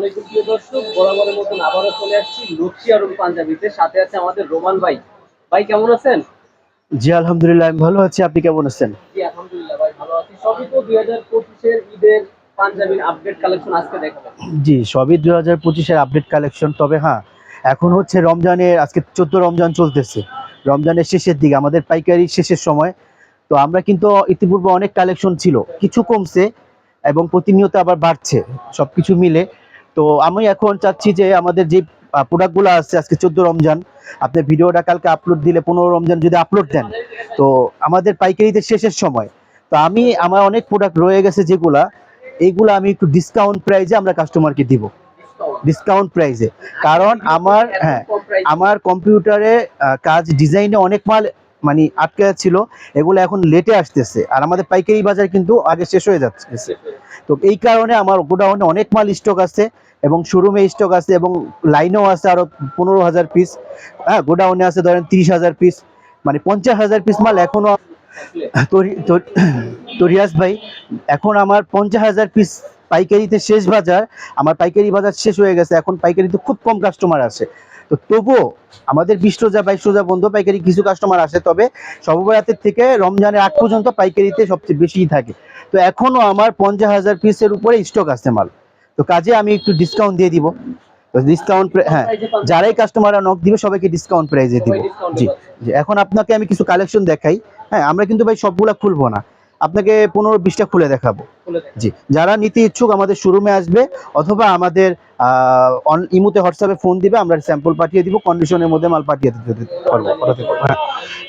আলাইকুম প্রিয় দর্শক বরাবরের মতন আবারও চলে আসছি লক্ষ্মী পাঞ্জাবিতে। সাথে আছে আমাদের রোমান ভাই। ভাই কেমন আছেন? জি আলহামদুলিল্লাহ আমি ভালো আছি। আপনি কেমন আছেন? জি আলহামদুলিল্লাহ ভাই ভালো আছি। সবই তো দুই হাজার পঁচিশের ঈদের পাঞ্জাবির আপডেট কালেকশন আজকে দেখাবেন জি সবই দুই হাজার পঁচিশের আপডেট কালেকশন তবে হ্যাঁ এখন হচ্ছে রমজানের আজকে চোদ্দ রমজান চলতেছে। রমজানের শেষের দিকে আমাদের পাইকারি শেষের সময়। তো আমরা কিন্তু ইতিপূর্বে অনেক কালেকশন ছিল। কিছু কমছে এবং প্রতিনিয়ত আবার বাড়ছে। সব কিছু মিলে তো আমি এখন চাচ্ছি যে আমাদের যে প্রোডাক্টগুলো আছে আজকে চোদ্দ রমজান আপনার ভিডিওটা কালকে আপলোড দিলে পনেরো রমজান যদি আপলোড দেন, তো আমাদের পাইকারিতে শেষের সময়। তো আমি, আমার অনেক প্রোডাক্ট রয়ে গেছে যেগুলা, এইগুলো আমি একটু ডিসকাউন্ট প্রাইজে আমরা কাস্টমারকে দিব। ডিসকাউন্ট প্রাইজে কারণ আমার হ্যাঁ আমার কম্পিউটারে কাজ ডিজাইনে অনেক মাল মানে আটকে ছিল, এগুলো এখন লেটে আসতেছে। আর আমাদের পাইকারি বাজার কিন্তু আগে শেষ হয়ে যাচ্ছে। তো এই কারণে আমার গোডাউনে অনেক মাল স্টক আছে। এবং শোরুমে স্টক আছে এবং লাইনেও আছে আরও পনেরো হাজার পিস হ্যাঁ গোডাউনে আছে ধরেন তিরিশ হাজার পিস মানে পঞ্চাশ হাজার পিস মাল এখনও তো ভাই, এখন আমার পঞ্চাশ হাজার পিস পাইকারিতে শেষ বাজার, আমার পাইকারি বাজার শেষ হয়ে গেছে, এখন পাইকারিতে খুব কম কাস্টমার আছে তো তবুও আমাদের বিশ রোজা বাইশ রোজা বন্ধ পাইকারি কিছু কাস্টমার আসে, তবে সর্বরাতের থেকে রমজানের আগ পর্যন্ত পাইকারিতে সবচেয়ে বেশিই থাকে। তো এখনও আমার পঞ্চাশ হাজার পিসের উপরে স্টক আছে মাল। তো কাজে আমি একটু ডিসকাউন্ট দিয়ে দিব। ডিসকাউন্ট হ্যাঁ যারাই কাস্টমাররা নক দিবে সবাইকে ডিসকাউন্ট প্রাইজে দিব। জি। জি এখন আপনাকে আমি কিছু কালেকশন দেখাই। হ্যাঁ আমরা কিন্তু ভাই সবগুলা খুলবো না। আপনাকে পনেরো বিশটা খুলে দেখাবো। জি যারা নিতে ইচ্ছুক আমাদের শোরুমে আসবে অথবা আমাদের ইমুতে হোয়াটসঅ্যাপে ফোন দিবে আমরা স্যাম্পল পাঠিয়ে দিব কন্ডিশনের মধ্যে মাল পাঠিয়ে দিতে পারব হ্যাঁ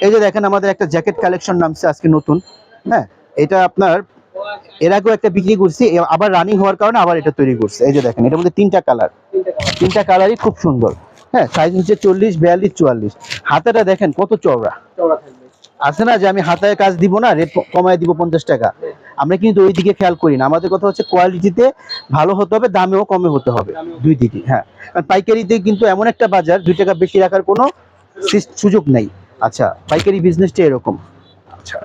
এই যে দেখেন আমাদের একটা জ্যাকেট কালেকশন নামছে আজকে নতুন। হ্যাঁ এটা আপনার এর আগেও একটা বিক্রি করছি আবার রানিং হওয়ার কারণে আবার এটা তৈরি করছে। এই যে দেখেন এটার মধ্যে তিনটা কালার তিনটা কালারই খুব সুন্দর। হ্যাঁ সাইজ হচ্ছে চল্লিশ বিয়াল্লিশ চুয়াল্লিশ। হাতাটা দেখেন কত চওড়া। আছে না যে আমি হাতায় কাজ দিব না রেট কমায় দিব পঞ্চাশ টাকা? আমরা কিন্তু ওই দিকে খেয়াল করি না। আমাদের কথা হচ্ছে কোয়ালিটিতে ভালো হতে হবে দামেও কমে হতে হবে দুই দিকে হ্যাঁ। কারণ পাইকারিতে কিন্তু এমন একটা বাজার দুই টাকা বেশি রাখার কোনো সুযোগ নেই। আচ্ছা পাইকারি বিজনেসটা এরকম। আচ্ছা।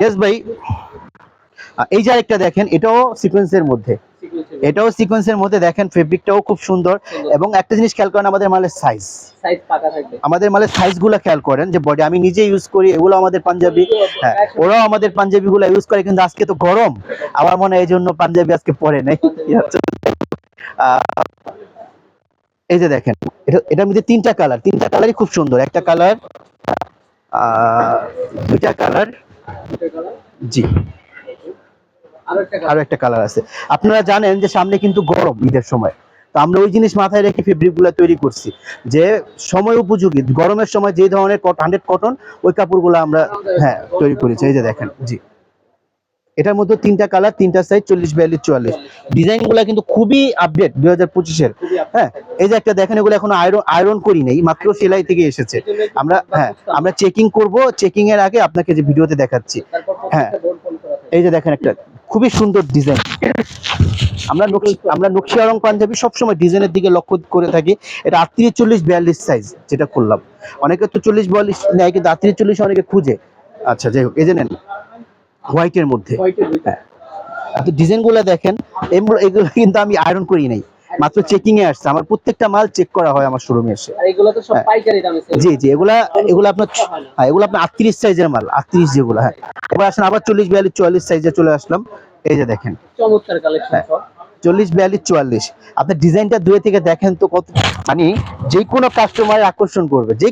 ইয়েস ভাই। এই যে আরেকটা দেখেন এটাও সিকোয়েন্সের মধ্যে। এটাও সিকোয়েন্সের মধ্যে দেখেন ফেব্রিকটাও খুব সুন্দর। এবং একটা জিনিস খেয়াল করেন আমাদের মালের সাইজ আমাদের মালের সাইজগুলো খেয়াল করেন যে বডি আমি নিজে ইউজ করি এগুলো আমাদের পাঞ্জাবি। হ্যাঁ ওরাও আমাদের পাঞ্জাবিগুলো ইউজ করে কিন্তু আজকে তো গরম। আমার মনে হয় এই জন্য পাঞ্জাবি আজকে পরে নাই। এই যে দেখেন এটা এটার মধ্যে তিনটা কালার তিনটা কালারই খুব সুন্দর। একটা কালার দুইটা কালার জি। আরও একটা কালার আছে। আপনারা জানেন যে সামনে কিন্তু গরম ঈদের সময়। তো আমরা ওই জিনিস মাথায় রেখে ফেব্রিকগুলা তৈরি করছি যে সময় উপযোগী। গরমের সময় যে ধরনের হান্ড্রেড কটন ওই কাপড়গুলো আমরা হ্যাঁ তৈরি করেছি। এই যে দেখেন জি। এটার মধ্যে তিনটা কালার, তিনটা সাইজ চল্লিশ, বিয়াল্লিশ, চুয়াল্লিশ। ডিজাইনগুলা কিন্তু খুবই আপডেট দুই হাজার পঁচিশের। হ্যাঁ এই যে একটা দেখেন, এগুলো এখন আয়রন আয়রন করি নেই, মাত্র সেলাই থেকে এসেছে। আমরা হ্যাঁ আমরা চেকিং করব চেকিং এর আগে আপনাকে যে ভিডিওতে দেখাচ্ছি। হ্যাঁ। এই যে দেখেন একটা খুবই সুন্দর ডিজাইন আমরা আমরা নকশি রং পাঞ্জাবি সবসময় ডিজাইনের দিকে লক্ষ্য করে থাকি। এটা আটত্রিশ, চল্লিশ, বিয়াল্লিশ সাইজ যেটা করলাম অনেকে তো চল্লিশ, বিয়াল্লিশ নেয়, কিন্তু আটত্রিশ, চল্লিশ অনেকে খুঁজে। আচ্ছা যাই হোক, এই যে নেন। হোয়াইটের মধ্যে। হ্যাঁ। আপনি ডিজাইনগুলো দেখেন এগুলো কিন্তু আমি আয়রন করি নাই। মাত্র চেকিং এ আসছে। আমার প্রত্যেকটা মাল চেক করা হয় আমার শোরুমে এসে। হ্যাঁ। জি জি এগুলা এগুলো আপনার হ্যাঁ এগুলো আপনার আটত্রিশ সাইজের মাল আটত্রিশ যেগুলো হ্যাঁ। এবার আসেন আবার চল্লিশ বিয়াল্লিশ চুয়াল্লিশ সাইজে চলে আসলাম। এই যে দেখেন। চমৎকার কালেকশন হ্যাঁ। চল্লিশ বিয়াল্লিশ চুয়াল্লিশ। আপনার ডিজাইনটা দূরে থেকে দেখেন তো কত মানে যে কোনো কাস্টমার আকর্ষণ করবে। যে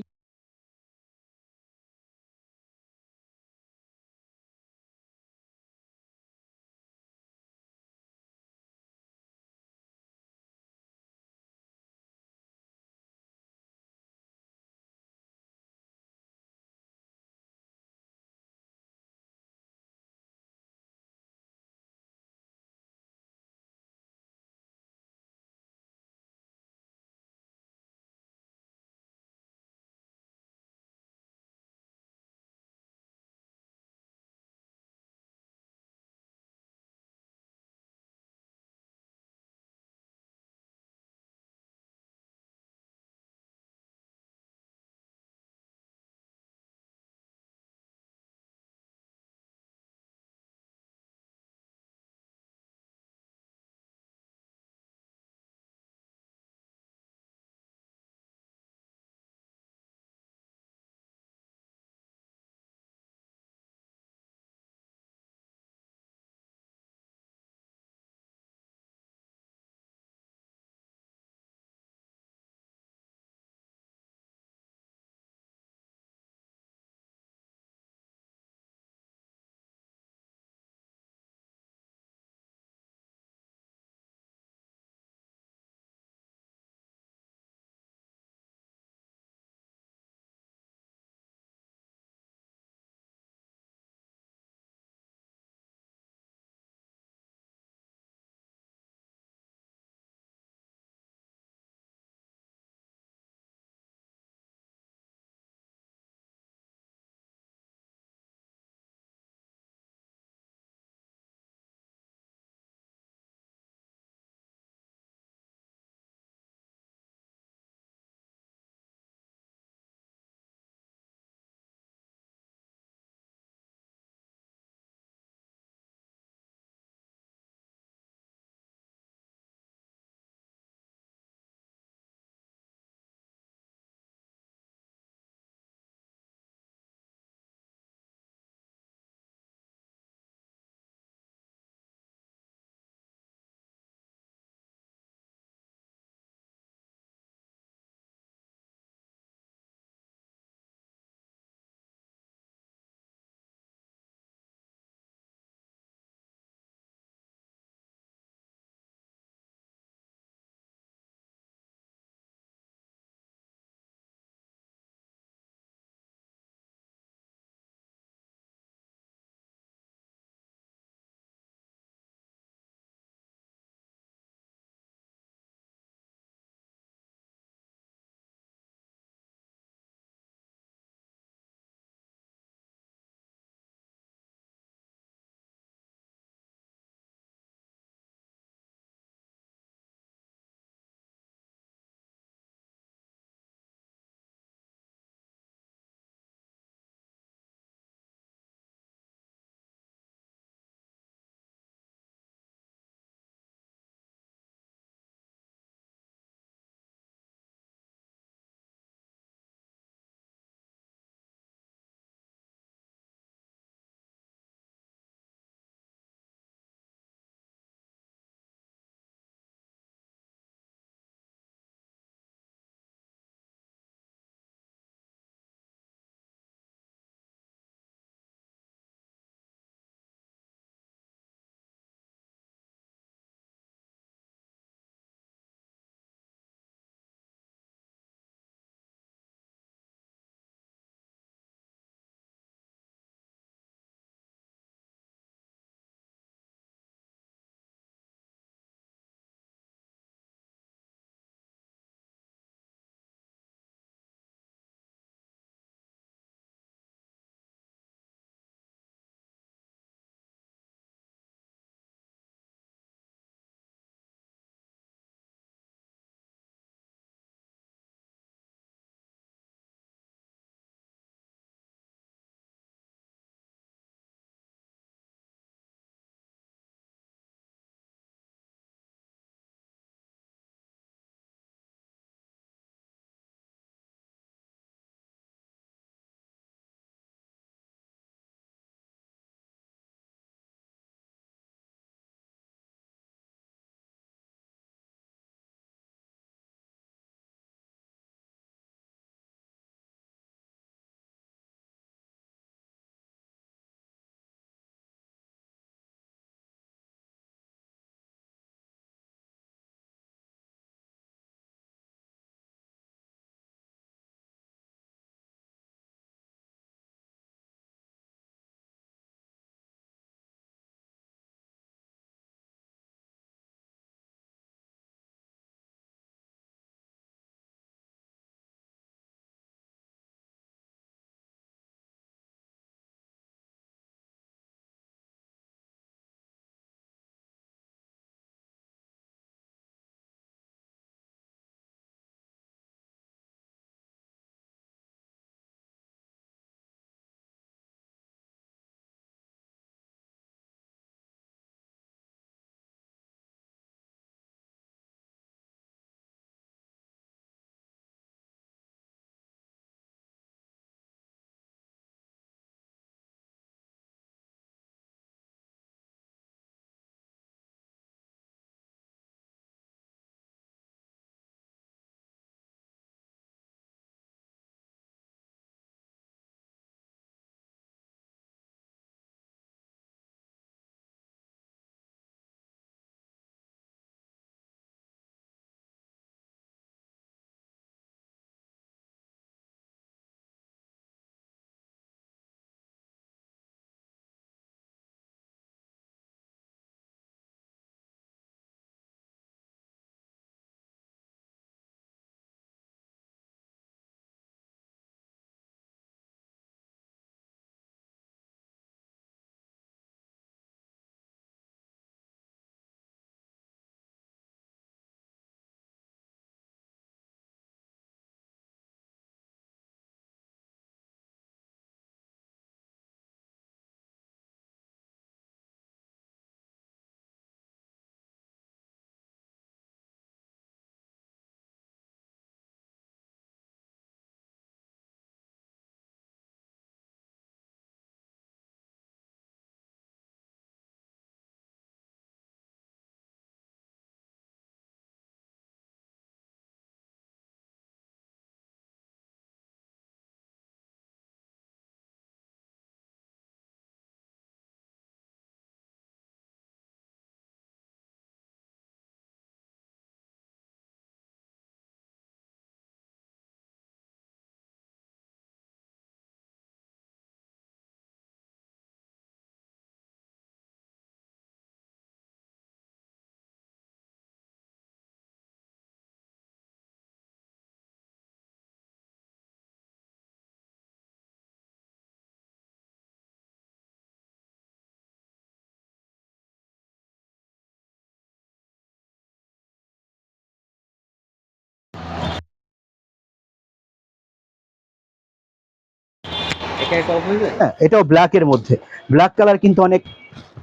হয়ে হ্যাঁ এটাও ব্ল্যাকের মধ্যে। ব্ল্যাক কালার কিন্তু অনেক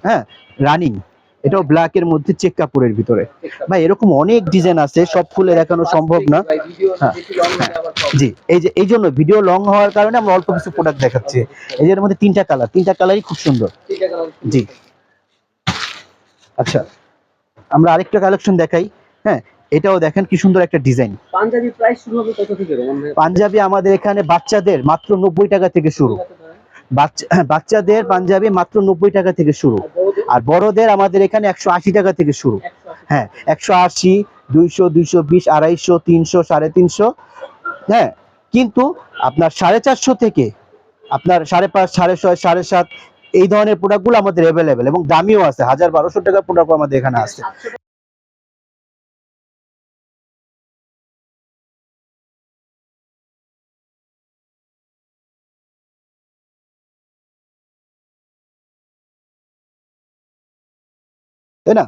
হ্যাঁ রানিং এটাও ব্ল্যাকের মধ্যে চেক কাপড়ের ভিতরে। ভাই এরকম অনেক ডিজাইন আছে সব খুলে দেখানো সম্ভব না। হ্যাঁ। problem। জি এই যে এই জন্য ভিডিও লং হওয়ার কারণে আমরা অল্প কিছু প্রোডাক্ট দেখাচ্ছি। এই যে এর মধ্যে তিনটা কালার তিনটা কালারই খুব সুন্দর। জি। আচ্ছা আমরা আরেকটা কালেকশন দেখাই। হ্যাঁ এটাও দেখেন কি সুন্দর একটা ডিজাইন। পাঞ্জাবি প্রাইস শুরু হবে কত থেকে পাঞ্জাবি আমাদের এখানে বাচ্চাদের মাত্র নব্বই টাকা থেকে শুরু। বাচ্চা বাচ্চাদের পাঞ্জাবি মাত্র নব্বই টাকা থেকে শুরু। আর বড়দের? আমাদের এখানে একশো আশি টাকা থেকে শুরু। হ্যাঁ একশো আশি দুইশো দুইশো বিশ আড়াইশো তিনশো সাড়ে তিনশো। হ্যাঁ কিন্তু আপনার সাড়ে চারশো থেকে আপনার সাড়ে পাঁচ সাড়ে ছয় সাড়ে সাত এই ধরনের প্রোডাক্টগুলো আমাদের অ্যাভেলেবেল এবং দামিও আছে। হাজার বারোশো টাকার প্রোডাক্ট আমাদের এখানে আছে। তাই না?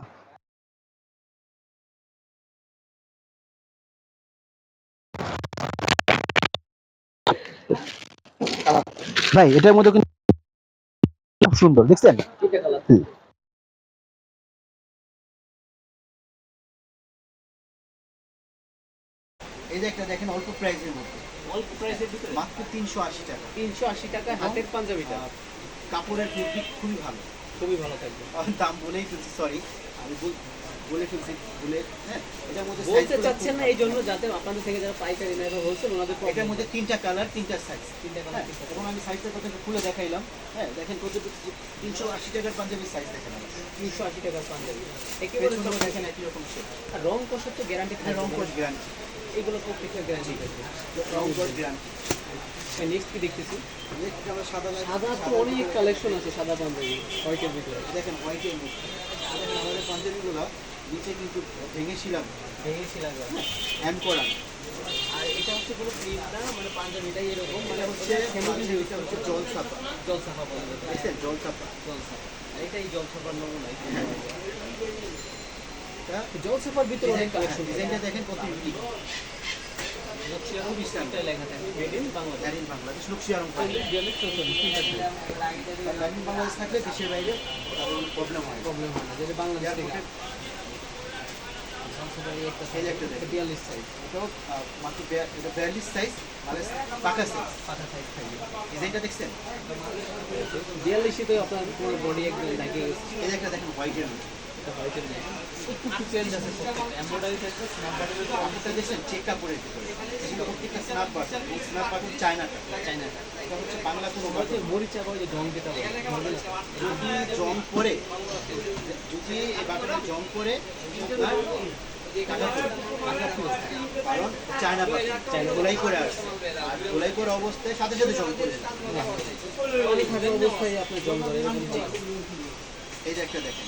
ভাই এটার মধ্যে কিন্তু খুব সুন্দর দেখছেন? এই যে একটা দেখেন অল্প প্রাইসের মধ্যে। অল্প প্রাইসের ভিতরে? মাত্র তিনশো আশি টাকা। 380 টাকায় হাতের পাঞ্জাবিটা। কাপড়ের খুবই ভালো। খুবই ভালো থাকবে। দাম বলেই ফেলছি সরি আমি বলে ফেলছি বলে হ্যাঁ এটার মধ্যে বলতে চাচ্ছেন না এই জন্য যাতে আপনাদের থেকে যারা পাইকারি নেয় বা হোলসেল ওনাদের এটার মধ্যে তিনটা কালার তিনটা সাইজ তিনটা হ্যাঁ কালার এবং আমি সাইজটা কত খুলে দেখাইলাম। হ্যাঁ দেখেন কত তিনশো আশি টাকার পাঞ্জাবির সাইজ দেখেন তিনশো আশি টাকার পাঞ্জাবি। পেছনেও সব- দেখেন একই রকম। আর রং কষের তো গ্যারান্টি হ্যাঁ, রং কোড গ্যারান্টি এগুলো প্রত্যেকটা গ্যারান্টি রং কোড গ্যারান্টি নেক্সট কি দেখতেছি? আমরা সাদা সাদা তো অনেক কালেকশন আছে সাদা পাঞ্জাবি হোয়াইটের ভিতরে। দেখেন হোয়াইটের মধ্যে দেখেন আমাদের পাঞ্জাবিগুলো নিচে কিন্তু ভেঙেছিলাম ভেঙেছিলাম এম করা। আর এটা হচ্ছে কোনো প্রিন্ট না মানে পাঞ্জাবিটাই এরকম মানে হচ্ছে হচ্ছে ফ্যামিলি এটা হচ্ছে জল ছাপা জল সাফা বলা যেতে দেখছেন? জল ছাপা জল সাফা এটাই জল সাফার নমুনা এটা জল ভিতরে অনেক কালেকশন ডিজাইনটা দেখেন কত ইউনিক বাংলাদেশ থাকলে দেশের বাইরে প্রবলেম হয় প্রবলেম হয় না যেটা বাংলাদেশ থেকে একটা দেখেন। বিয়াল্লিশ সাইজ এটাও মাত্র বিয়াল্লিশ সাইজ মানে পাকা সাইজ সাইজ থাকবে ডিজাইনটা দেখছেন বিয়াল্লিশে তো আপনার পুরো বডি একদম এই একটা দেখেন হোয়াইটের এটা চেঞ্জ আছে এমব্রয়ডারি থাকবে স্ন্যাপ বাটনের কাপড়টা দেখছেন চেক কাপড়ের প্রত্যেকটা স্ন্যাপ বাটন স্ন্যাপ বাটন চায়নাটা চাইনা এটা হচ্ছে বাংলা কোনো ওটা মরিচা বা যে জং যেটা? যদি জং করে যদি এই বাটনে জং করে পড়বে। কারণ চায়না চায়না গোলাই করে আসছে আর গোলাই করা অবস্থায় সাথে সাথে জং করে। অবস্থায় আপনার জং ধরে এরকম এই যে একটা দেখেন।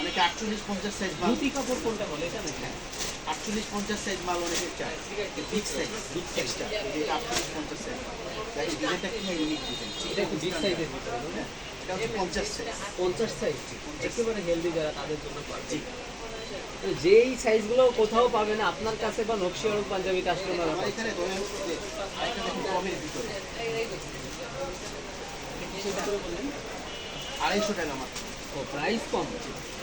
অনেকে আটচল্লিশ পঞ্চাশ সাইজ মাল। ধুতি কাপড় কোনটা বলে? এটা আটচল্লিশ পঞ্চাশ সাইজ মাল অনেকে চায়। বিগ সাইজ বিগ এক্সট্রা এটা আটচল্লিশ পঞ্চাশ সাইজ দেখেন ডিজাইনটা কি ইউনিক ডিজাইন এটা একটু বিগ সাইজের ভিতরে এটা হচ্ছে পঞ্চাশ সাইজ পঞ্চাশ সাইজ একেবারে হেলদি যারা তাদের জন্য পারবে মানে যেই সাইজগুলো কোথাও পাবে না আপনার কাছে বা নকশি আরব পাঞ্জাবি কাস্টমার এখানে আড়াইশো টাকা মাত্র। ও প্রাইস কম।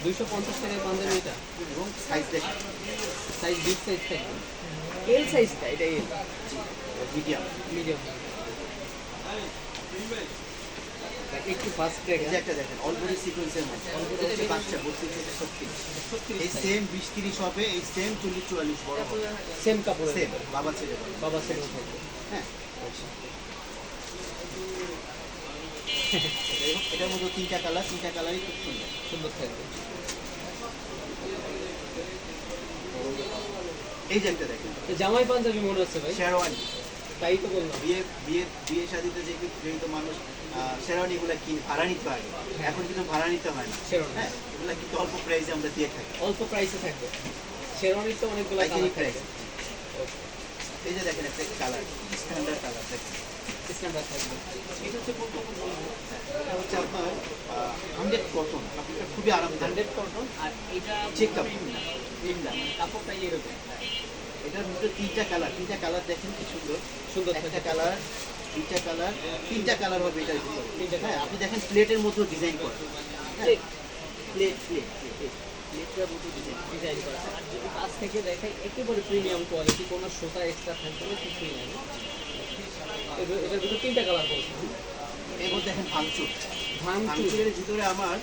দুইশো পঞ্চাশ টাকায় পাঞ্জাবি এটা এবং সাইজ দেখেন সাইজ বিগ সাইজ থাকবে এল সাইজটা এটা এল মিডিয়াম মিডিয়াম একটু ফাস্ট এই একটা দেখেন অলরেডি সিকোয়েন্সের মধ্যে। অলরেডি বাচ্চা বত্রিশ থেকে ছত্রিশ। এই সেম বিশ তিরিশ হবে এই সেম চল্লিশ চুয়াল্লিশ বড় সেম কাপড় সেম বাবা ছেলে বাবা থাকবে হ্যাঁ। হোক, এটার মধ্যে তিনটা কালার তিনটা কালারই খুব সুন্দর সুন্দর থাকবে এই যে একটা দেখেন। জামাই পাঞ্জাবি মনে হচ্ছে ভাই। শেরওয়ানি। তাই তো বললাম। বিয়ে বিয়ে বিয়ে শাদিতে যে যেহেতু মানুষ শেরওয়ানি গুলা কিনে ভাড়া নিতে পারে? এখন কিন্তু ভাড়া নিতে হয় না। শেরওয়ানি। হ্যাঁ এগুলা কিন্তু অল্প প্রাইসে আমরা দিয়ে থাকি। অল্প প্রাইসে থাকবে। শেরওয়ানির তো অনেকগুলো প্রাইস এই যে দেখেন একটা কালার স্ট্যান্ডার্ড কালার দেখেন। স্ট্যান্ডার্ড থাকবে এটা হচ্ছে কোন এটা হচ্ছে আপনার হান্ড্রেড কটন কাপড়টা খুবই আরামদায়ক। হান্ড্রেড কটন আর এটা চেক কাপড় মানে এরকম। এটার মধ্যে তিনটা কালার তিনটা কালার দেখেন কি সুন্দর সুন্দর একটা কালার দুইটা কালার তিনটা কালার হবে এটার ভিতরে তিনটা হ্যাঁ আপনি দেখেন প্লেটের মতো ডিজাইন করা। প্লেট প্লেট প্লেটের মতো ডিজাইন ডিজাইন করা। আর যদি কাছ থেকে দেখাই একেবারে প্রিমিয়াম কোয়ালিটি কোনো সুতা এক্সট্রা থাকবে কিছুই নাই এটার ভিতরে তিনটা কালার বলছে। এরপর দেখেন ভাঙচুর। ভাঙচুর। ভাঙচুরের ভিতরে আমার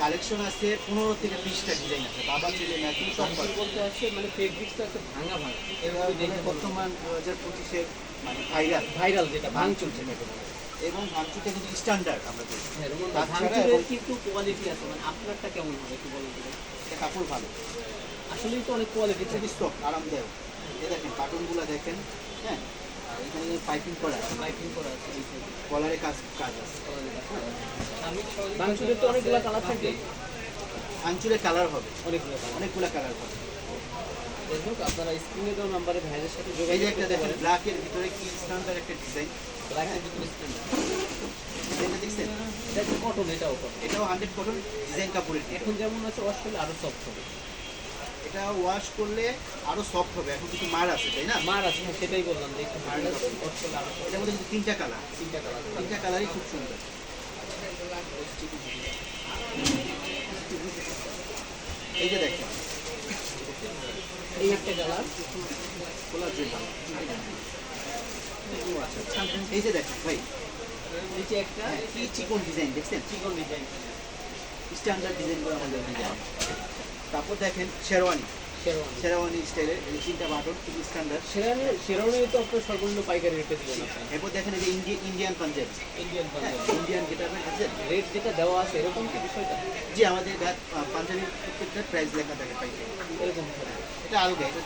কালেকশন আছে পনেরো থেকে বিশটা ডিজাইন আছে। বাবা ছেলে নাকি সব বলতে আছে মানে ফেব্রিক্সটা আছে ভাঙা ভাঙা। এবার দেখে বর্তমান দু হাজার পঁচিশের মানে ভাইরাল ভাইরাল যেটা ভাঙচুর যেটাকে বলে। এবং ভাঙচুরটা কিন্তু স্ট্যান্ডার্ড আমরা বলি হ্যাঁ, ভাঙচুরের কিন্তু কোয়ালিটি আছে মানে আপনারটা কেমন হবে একটু বলেন এটা কাপড় ভালো। আসলেই তো অনেক কোয়ালিটি খুবই সফট আরামদায়ক। এই দেখেন কার্টুনগুলো দেখেন হ্যাঁ? এখানে পাইপিং করা আছে করা। কলারে কাজ কাজ আছে ভাঙচুরের তো অনেকগুলো কালার থাকে। আঞ্চুরে কালার হবে। অনেকগুলো অনেকগুলো কালার হবে। হোক আপনারা স্ক্রিনে দেওয়া নাম্বারে ভাইয়ের সাথে যোগাযোগ একটা দেখেন ব্ল্যাকের ভিতরে কি স্ট্যান্ডার্ড একটা ডিজাইন ব্ল্যাকের ভিতরে দেখছেন? এটা কটন এটাও কটন এটাও হান্ড্রেড কটন ডিজাইন কাপড়ের এখন যেমন আছে করলে আরও সফট হবে। এটা ওয়াশ করলে আরও সফট হবে। এখন কিছু মার আছে তাই না? মার আছে হ্যাঁ, সেটাই বললাম যে একটু হার্ড আছে। এটার মধ্যে কিন্তু তিনটা কালার তিনটা কালার তিনটা কালারই খুব সুন্দর। এই যে দেখেন। এই একটা কালার খোলার জন্য এই যে দেখেন ভাই। নিচে একটা হ্যাঁ, কি চিকন ডিজাইন দেখছেন? চিকন ডিজাইন স্ট্যান্ডার্ড ডিজাইন করা আমাদের ডিজাইন তারপর দেখেন শেরওয়ানি। শেরওয়ানি। শেরওয়ানি স্টাইলের এই তিনটা বাটন খুব স্ট্যান্ডার্ড শেরওয়ানি শেরওয়ানি তো আপনার সর্বনিম্ন পাইকারি রেটে দিবেন এরপর দেখেন এই যে ইন্ডিয়ান ইন্ডিয়ান পাঞ্জাবি। ইন্ডিয়ান হ্যাঁ পাঞ্জাবি। ইন্ডিয়ান গেটারবেল দেখছেন রেট যেটা দেওয়া আছে এরকম কি বিষয়টা? যে আমাদের পাঞ্জাবির প্রত্যেকটা প্রাইস লেখা থাকে পাইকারি। এরকম এটা আলগা এটা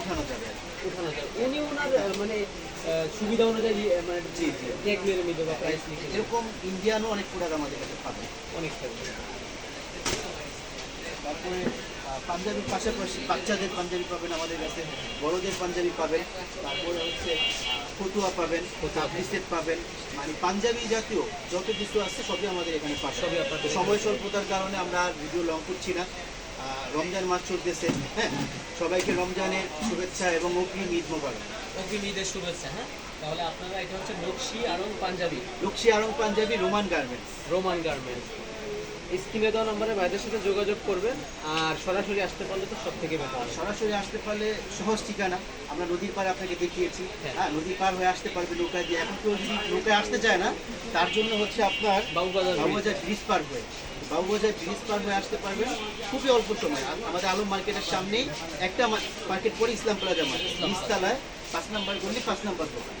উঠানো যাবে উঠানো উনি ওনার মানে সুবিধা অনুযায়ী মানে জি, জি। ট্যাগ মেরে নিবে বা প্রাইস লিখে এরকম ইন্ডিয়ানও অনেক প্রোডাক্ট আমাদের কাছে পাবেন অনেক থাকবে তারপরে পাঞ্জাবির পাশাপাশি বাচ্চাদের পাঞ্জাবি পাবেন আমাদের কাছে বড়দের পাঞ্জাবি পাবেন তারপরে হচ্ছে ফতুয়া পাবেন কাবলি পাবেন। মানে পাঞ্জাবি জাতীয় যত কিছু আছে সবই আমাদের এখানে সবই আপনাদের সময় স্বল্পতার কারণে আমরা আর ভিডিও লং করছি না। রমজান মাস চলতেছে হ্যাঁ? সবাইকে রমজানের শুভেচ্ছা এবং অগ্রিম ঈদ মোবারক। অগ্রিম ঈদের শুভেচ্ছা হ্যাঁ? তাহলে আপনারা এটা হচ্ছে নকশি Aarong panjabi. Lakshmi Aarong panjabi Roman garments. Roman garments. স্ক্রিনে দেওয়া নম্বরে ভাইদের সাথে যোগাযোগ করবেন আর সরাসরি আসতে পারলে তো সব থেকে বেটার সরাসরি আসতে পারলে সহজ ঠিকানা আমরা নদীর পাড়ে আপনাকে দেখিয়েছি। হ্যাঁ। হ্যাঁ নদীর পার হয়ে আসতে পারবে নৌকা দিয়ে। এখন কেউ যদি নৌকায় আসতে চায় না তার জন্য হচ্ছে আপনার বাবুবাজার বাবুবাজার ব্রিজ পার হয়ে। বাবুবাজার ব্রিজ পার হয়ে আসতে পারবেন খুবই অল্প সময়। আমাদের আলম মার্কেটের সামনেই একটা মার্কেট পরে ইসলাম প্লাজা মার্কেট। নিচতলায় পাঁচ নাম্বার গলি পাঁচ নাম্বার দোকান।